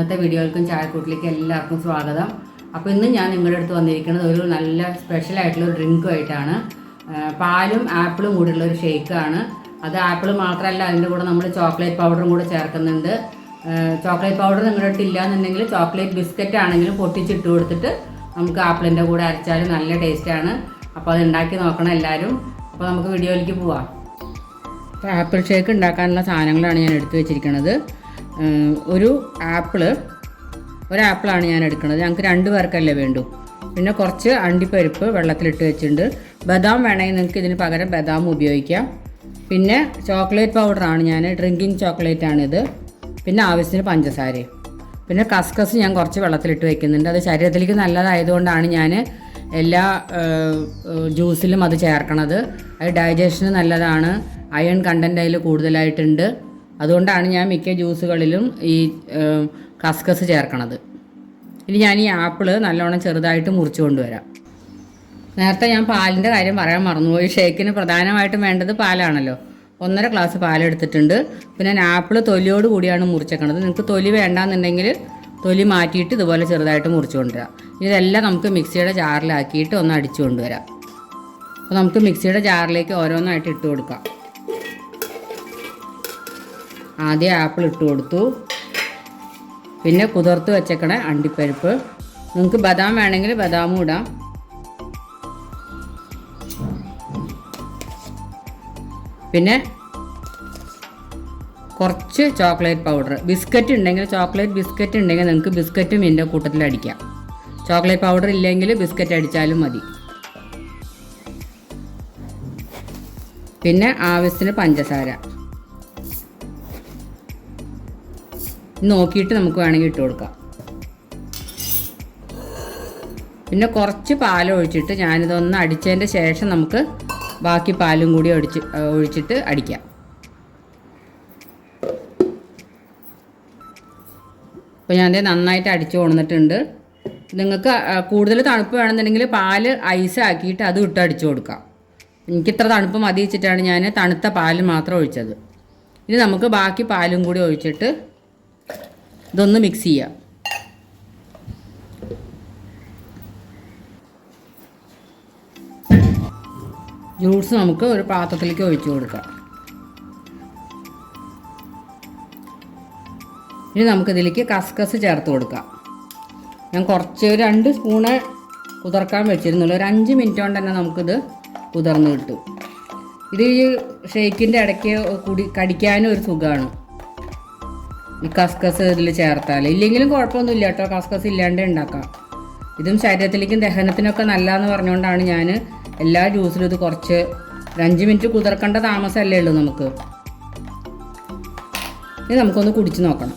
ഇന്നത്തെ വീഡിയോകൾക്കും ചായക്കൂട്ടിലേക്ക് എല്ലാവർക്കും സ്വാഗതം. അപ്പോൾ ഇന്ന് ഞാൻ നിങ്ങളുടെ അടുത്ത് വന്നിരിക്കുന്നത് ഒരു നല്ല സ്പെഷ്യൽ ആയിട്ടുള്ള ഒരു ഡ്രിങ്കുമായിട്ടാണ് പാലും ആപ്പിളും കൂടിയുള്ള ഒരു ഷേക്കാണ്. അത് ആപ്പിൾ മാത്രമല്ല അതിന്റെ കൂടെ നമ്മൾ ചോക്ലേറ്റ് പൗഡറും കൂടെ ചേർക്കുന്നുണ്ട്. ചോക്ലേറ്റ് പൗഡർ നിങ്ങളുടെ അടുത്ത് ഇല്ലാന്നുണ്ടെങ്കിൽ ചോക്ലേറ്റ് ബിസ്ക്കറ്റ് ആണെങ്കിലും പൊട്ടിച്ചിട്ട് കൊടുത്തിട്ട് നമുക്ക് ആപ്പിളിന്റെ കൂടെ അരച്ചാൽ നല്ല ടേസ്റ്റാണ് അപ്പോൾ അത് ഉണ്ടാക്കി നോക്കണം എല്ലാവരും അപ്പോൾ നമുക്ക് വീഡിയോയിലേക്ക് പോവാം. ആപ്പിൾ ഷേക്ക് ഉണ്ടാക്കാനുള്ള സാധനങ്ങളാണ് ഞാൻ എടുത്തു വെച്ചിരിക്കുന്നത്. ഒരു ആപ്പിൾ. ഒരു ആപ്പിളാണ് ഞാൻ എടുക്കുന്നത് ഞങ്ങൾക്ക് രണ്ട് പേർക്കല്ലേ വേണ്ടു. പിന്നെ കുറച്ച് അണ്ടിപ്പരിപ്പ് വെള്ളത്തിലിട്ട് വെച്ചിട്ടുണ്ട്. ബദാം വേണമെങ്കിൽ നിങ്ങൾക്ക് ഇതിന് പകരം ബദാം ഉപയോഗിക്കാം. പിന്നെ ചോക്ലേറ്റ് പൗഡറാണ് ഞാൻ. ഡ്രിങ്കിങ് ചോക്ലേറ്റ് ആണിത് പിന്നെ ആവശ്യത്തിന് പഞ്ചസാരയും പിന്നെ കസ്കസ് ഞാൻ കുറച്ച് വെള്ളത്തിലിട്ട് വെക്കുന്നുണ്ട്. അത് ശരീരത്തിലേക്ക് നല്ലതായതുകൊണ്ടാണ് ഞാൻ എല്ലാ ജ്യൂസിലും അത് ചേർക്കണത്. അത് ഡൈജഷന് നല്ലതാണ്. അയൺ കണ്ടന്റ് അതിൽ കൂടുതലായിട്ടുണ്ട്. അതുകൊണ്ടാണ് ഞാൻ മിക്ക ജ്യൂസുകളിലും ഈ കസ്കസ് ചേർക്കണത്. ഇനി ഞാൻ ഈ ആപ്പിൾ നല്ലോണം ചെറുതായിട്ട് മുറിച്ചു കൊണ്ടുവരാം. നേരത്തെ ഞാൻ പാലിന്റെ കാര്യം പറയാൻ മറന്നുപോയി. ഷേക്കിന് പ്രധാനമായിട്ടും വേണ്ടത് പാലാണല്ലോ. ഒന്നര ഗ്ലാസ് പാലെടുത്തിട്ടുണ്ട്. പിന്നെ ഞാൻ ആപ്പിൾ തൊലിയോട് കൂടിയാണ് മുറിച്ചേക്കണത്. നിങ്ങൾക്ക് തൊലി വേണ്ടാന്നുണ്ടെങ്കിൽ തൊലി മാറ്റിയിട്ട് ഇതുപോലെ ചെറുതായിട്ട് മുറിച്ചു കൊണ്ടുവരാം. ഇതെല്ലാം നമുക്ക് മിക്സിയുടെ ജാറിലാക്കിയിട്ട് ഒന്ന് അടിച്ചു കൊണ്ടുവരാം. അപ്പോൾ നമുക്ക് മിക്സിയുടെ ജാറിലേക്ക് ഓരോന്നായിട്ട് ഇട്ട് കൊടുക്കാം. ആദ്യം ആപ്പിൾ ഇട്ട് കൊടുത്തു. പിന്നെ കുതിർത്ത് വെച്ചേക്കണ അണ്ടിപ്പരിപ്പ്. നിങ്ങൾക്ക് ബദാം വേണമെങ്കിൽ ബദാമും ഇടാം. പിന്നെ കുറച്ച് ചോക്ലേറ്റ് പൗഡർ. ബിസ്ക്കറ്റ് ഉണ്ടെങ്കിൽ ചോക്ലേറ്റ് ബിസ്ക്കറ്റ് ഉണ്ടെങ്കിൽ നിങ്ങൾക്ക് ബിസ്ക്കറ്റും ഇതിന്റെ കൂട്ടത്തിൽ അടിക്കാം. ചോക്ലേറ്റ് പൗഡർ ഇല്ലെങ്കിൽ ബിസ്ക്കറ്റ് അടിച്ചാലും മതി. പിന്നെ ആവശ്യത്തിന് പഞ്ചസാര. നോക്കിയിട്ട് നമുക്ക് വേണമെങ്കിൽ ഇട്ട് കൊടുക്കാം. പിന്നെ കുറച്ച് പാൽ ഒഴിച്ചിട്ട് ഞാനിതൊന്ന് അടിച്ചതിന്റെ ശേഷം നമുക്ക് ബാക്കി പാലും കൂടി ഒഴിച്ച് ഒഴിച്ചിട്ട് അടിക്കാം. അപ്പോൾ ഞാൻ നന്നായിട്ട് അടിച്ചു കൊണ്ടിട്ടുണ്ട് നിങ്ങൾക്ക് കൂടുതൽ തണുപ്പ് വേണമെന്നുണ്ടെങ്കിൽ പാൽ ഐസ് ആക്കിയിട്ട് അത് ഇട്ട് അടിച്ചു കൊടുക്കാം. എനിക്ക് ഇത്ര തണുപ്പ് മതി വെച്ചിട്ടാണ് ഞാൻ തണുത്ത പാൽ മാത്രം ഒഴിച്ചത്. ഇനി നമുക്ക് ബാക്കി പാലും കൂടി ഒഴിച്ചിട്ട് ഇതൊന്ന് മിക്സ് ചെയ്യുക ജ്യൂസ് നമുക്ക് ഒരു പാത്രത്തിലേക്ക് ഒഴിച്ചു കൊടുക്കാം. ഇനി നമുക്കിതിലേക്ക് കസ്കസ് ചേർത്ത് കൊടുക്കാം. ഞാൻ കുറച്ച് രണ്ട് സ്പൂണ് കുതിർക്കാൻ വെച്ചിരുന്നുള്ളൂ. ഒരു അഞ്ച് മിനിറ്റ് കൊണ്ട് തന്നെ നമുക്കിത് കുതിർന്ന് കിട്ടും. ഇത് ഈ ഷേക്കിന്റെ ഇടയ്ക്ക് കുടി കടിക്കാനും ഒരു സുഖമാണ് ഈ കസ്കസ് ഇതിൽ ചേർത്താൽ ഇല്ലെങ്കിലും കുഴപ്പമൊന്നുമില്ല കേട്ടോ. കസ്കസ് ഇല്ലാണ്ട് ഉണ്ടാക്കാം. ഇതും ശരീരത്തിലേക്കും ദഹനത്തിനൊക്കെ നല്ലതെന്ന് പറഞ്ഞുകൊണ്ടാണ് ഞാൻ എല്ലാ ജ്യൂസിലും ഇത് കുറച്ച് അഞ്ച് മിനിറ്റ് കുതിർക്കേണ്ട താമസമല്ലേ ഉള്ളൂ നമുക്ക്. ഇനി നമുക്കൊന്ന് കുടിച്ച് നോക്കണം.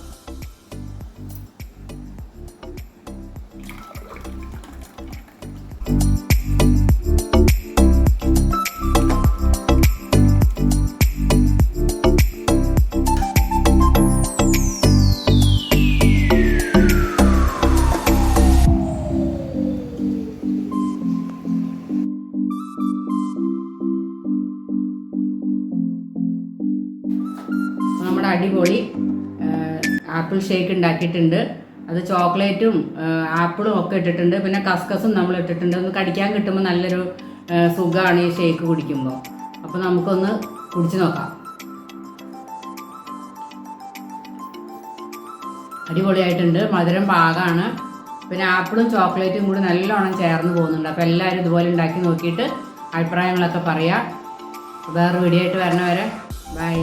അടിപൊളി ആപ്പിൾ ഷേക്ക് ഉണ്ടാക്കിയിട്ടുണ്ട്. അത് ചോക്ലേറ്റും ആപ്പിളും ഒക്കെ ഇട്ടിട്ടുണ്ട്. പിന്നെ കസ്കസും നമ്മൾ ഇട്ടിട്ടുണ്ട്. ഒന്ന് കടിക്കാൻ കിട്ടുമ്പോൾ നല്ലൊരു സുഖമാണ് ഈ ഷേക്ക് കുടിക്കുമ്പോൾ അപ്പോൾ നമുക്കൊന്ന് കുടിച്ചു നോക്കാം. അടിപൊളിയായിട്ടുണ്ട്. മധുരം പാകമാണ് പിന്നെ ആപ്പിളും ചോക്ലേറ്റും കൂടി നല്ലോണം ചേർന്ന് പോകുന്നുണ്ട്. അപ്പോൾ എല്ലാവരും ഇതുപോലെ ഉണ്ടാക്കി നോക്കിയിട്ട് അഭിപ്രായങ്ങളൊക്കെ പറയാം. വേറെ വീഡിയോ ആയിട്ട് വരണവരെ. ബൈ